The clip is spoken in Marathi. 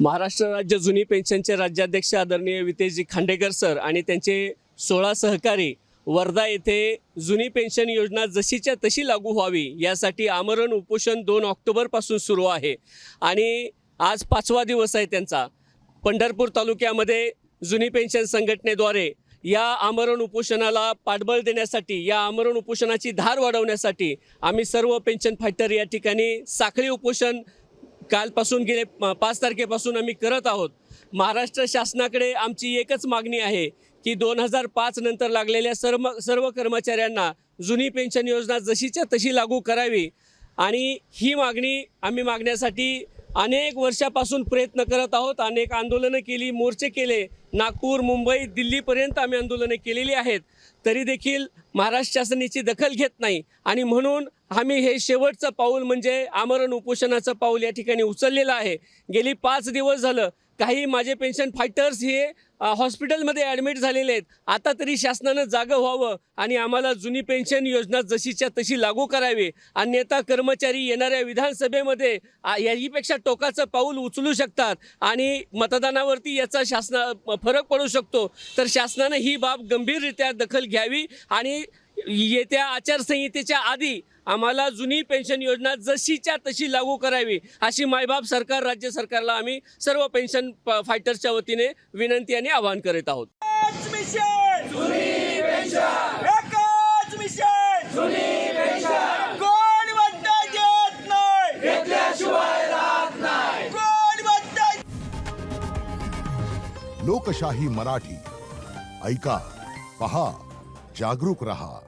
महाराष्ट्र राज्य जुनी पेन्शनचे राज्याध्यक्ष आदरणीय वितेशजी खांडेकर सर आणि त्यांचे सोळा सहकारी वर्धा येथे जुनी पेन्शन योजना जशीच्या तशी लागू व्हावी यासाठी आमरण उपोषण दोन ऑक्टोबरपासून सुरू आहे. आणि आज पाचवा दिवस आहे त्यांचा. पंढरपूर तालुक्यामध्ये जुनी पेन्शन संघटनेद्वारे या आमरण उपोषणाला पाठबळ देण्यासाठी या आमरण उपोषणाची धार वाढवण्यासाठी आम्ही सर्व पेन्शन फायटर या ठिकाणी साखळी उपोषण कालपासून गेले प- पाच तारखेपासून आम्ही करत आहोत. महाराष्ट्र शासनाकडे आमची एकच मागणी आहे की दोन हजार पाच नंतर लागलेल्या सर्व सर्व कर्मचाऱ्यांना जुनी पेन्शन योजना जशीच्या तशी लागू करावी. आणि ही मागणी आम्ही मागण्यासाठी अनेक वर्षापासून प्रयत्न करत आहोत. अनेक आंदोलनं केली मोर्चे केले. नागपूर मुंबई दिल्लीपर्यंत आम्ही आंदोलनं केलेली आहेत. तरी देखील महाराष्ट्र शासनाची दखल घेत नाही. आणि म्हणून आम्ही हे शेवटचं पाऊल म्हणजे आमरण उपोषणाचं पाऊल या ठिकाणी उचललेलं आहे. गेली पाच दिवस झालं काही माझे पेन्शन फायटर्स हे हॉस्पिटलमध्ये ॲडमिट झालेले आहेत. आता तरी शासनानं जागं व्हावं आणि आम्हाला जुनी पेन्शन योजना जशीच्या तशी लागू करावी. अन्यथा कर्मचारी येणाऱ्या विधानसभेमध्ये याहीपेक्षा टोकाचं पाऊल उचलू शकतात आणि मतदानावरती याचा शासना फरक पडू शकतो. तर शासनानं ही बाब गंभीररित्या दखल घ्यावी आणि येत्या आचारसंहितेच्या आधी आम्हाला जुनी पेन्शन योजना जशीच्या तशी लागू करावी अशी मायबाप सरकार राज्य सरकारला आम्ही सर्व पेन्शन फायटर्सच्या वतीने विनंती आणि आवाहन करीत आहोत. एकच मिशन! जुनी पेन्शन! एकच मिशन! जुनी पेन्शन! कोण म्हणता येत नाही? घेतल्याशिवाय राहत नाही! कोण म्हणता लोकशाही मराठी ऐका पहा. जागरूक रहा।